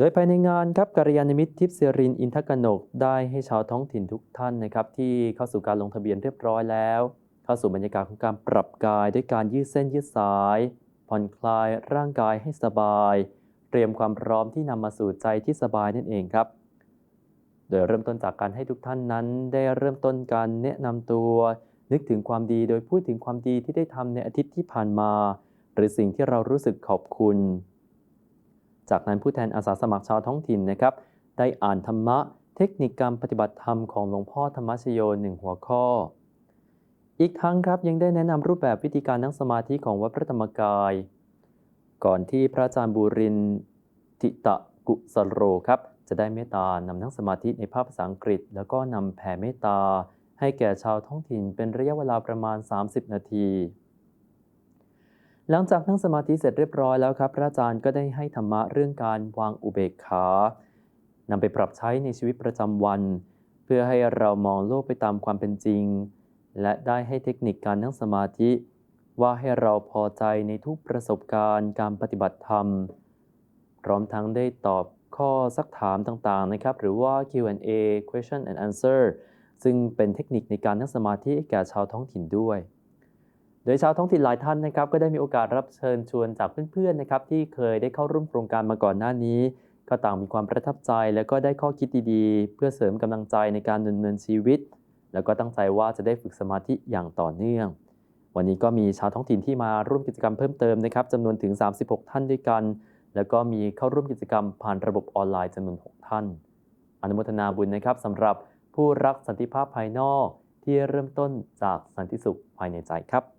โดยภายในงานครับกัลยาณมิตรทิพย์เสรินอินทกนกได้ให้ชาวท้องถิ่นทุกท่านนะครับที่เข้าสู่การลงทะเบียนเรียบร้อยแล้ว เข้าสู่บรรยากาศของการปรับกายด้วยการยืดเส้นยืดสาย ผ่อนคลายร่างกายให้สบาย เตรียมความพร้อมที่นำมาสู่ใจที่สบายนั่นเองครับ โดยเริ่มต้นจากการให้ทุกท่านนั้น ได้เริ่มต้นการแนะนำตัว นึกถึงความดีโดยพูดถึงความดีที่ได้ทำในอาทิตย์ที่ผ่านมา หรือสิ่งที่เรารู้สึกขอบคุณ จากนั้นผู้แทนอาสาสมัครชาวท้องถิ่นนะครับ ได้อ่านธรรมะเทคนิคการปฏิบัติธรรมของหลวงพ่อธรรมชโยหนึ่งหัวข้อ อีกทั้งครับยังได้แนะนำรูปแบบวิธีการนั่งสมาธิของวัดพระธรรมกาย ก่อนที่พระอาจารย์บูรินทิตะกุสโรครับจะได้เมตตานำนั่งสมาธิในภาพภาษาอังกฤษ แล้วก็นำแผ่เมตตาให้แก่ชาวท้องถิ่นเป็นระยะเวลาประมาณ 30 นาที หลังจากนั่งสมาธิเสร็จเรียบร้อยแล้วครับ พระอาจารย์ก็ได้ให้ธรรมะเรื่องการวางอุเบกขานำไปปรับใช้ในชีวิตประจำวัน เพื่อให้เรามองโลกไปตามความเป็นจริง และได้ให้เทคนิคการนั่งสมาธิ ว่าให้เราพอใจในทุกประสบการณ์การปฏิบัติธรรม พร้อมทั้งได้ตอบข้อซักถามต่างๆนะครับ หรือว่า Q&A question and answer ซึ่งเป็นเทคนิคในการนั่งสมาธิแก่ชาวท้องถิ่นด้วย ดยชาวท้องถิ่นหลายท่านนะครับก็ได้มีโอกาสรับเชิญชวนจากเพื่อนๆนะครับที่เคยได้เข้าร่วมโครงการมาก่อนหน้านี้ ก็ต่างมีความประทับใจ และก็ได้ข้อคิดดีๆ เพื่อเสริมกำลังใจในการดำเนินชีวิต แล้วก็ตั้งใจว่าจะได้ฝึกสมาธิอย่างต่อเนื่อง วันนี้ก็มีชาวท้องถิ่นที่มาร่วมกิจกรรมเพิ่มเติมนะครับจำนวนถึง 36 ท่านด้วยกัน แล้วก็มีเข้าร่วมกิจกรรมผ่านระบบออนไลน์จำนวน 6 ท่าน อนุโมทนาบุญนะครับสำหรับผู้รักสันติภาพภายนอกที่เริ่มต้นจากสันติสุขภายในใจครับ